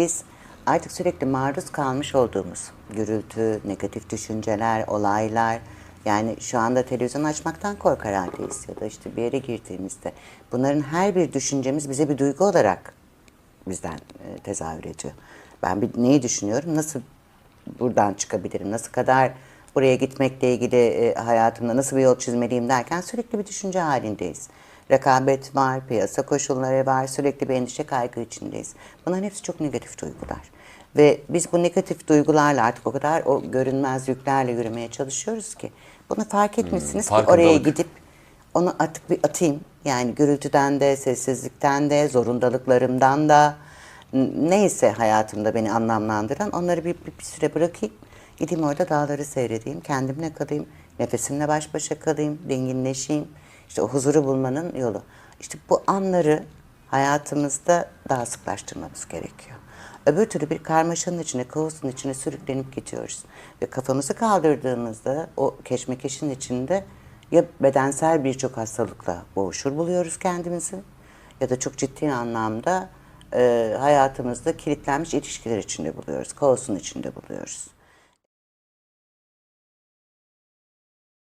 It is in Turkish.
biz artık sürekli maruz kalmış olduğumuz gürültü, negatif düşünceler, olaylar yani şu anda televizyon açmaktan korkar haldeyiz ya da işte bir yere girdiğimizde bunların her bir düşüncemiz bize bir duygu olarak bizden e, tezahür ediyor. Ben bir neyi düşünüyorum, nasıl buradan çıkabilirim, nasıl kadar buraya gitmekle ilgili e, hayatımda nasıl bir yol çizmeliyim derken sürekli bir düşünce halindeyiz. Rekabet var, piyasa koşulları var, sürekli bir endişe kaygı içindeyiz. Bunların hepsi çok negatif duygular. Ve biz bu negatif duygularla artık o kadar o görünmez yüklerle yürümeye çalışıyoruz ki bunu fark etmişsiniz ki oraya gidip onu artık bir atayım. Yani gürültüden de, sessizlikten de, zorundalıklarımdan da neyse hayatımda beni anlamlandıran onları bir, bir, bir süre bırakayım. Gideyim orada dağları seyredeyim, kendimle kalayım, nefesimle baş başa kalayım, dinginleşeyim. İşte o huzuru bulmanın yolu. İşte bu anları hayatımızda daha sıklaştırmamız gerekiyor. Öbür türlü bir karmaşanın içine, kaosun içine sürüklenip gidiyoruz. Ve kafamızı kaldırdığımızda o keşmekeşin içinde ya bedensel birçok hastalıkla boğuşur buluyoruz kendimizi ya da çok ciddi anlamda e, hayatımızda kilitlenmiş ilişkiler içinde buluyoruz, kaosun içinde buluyoruz.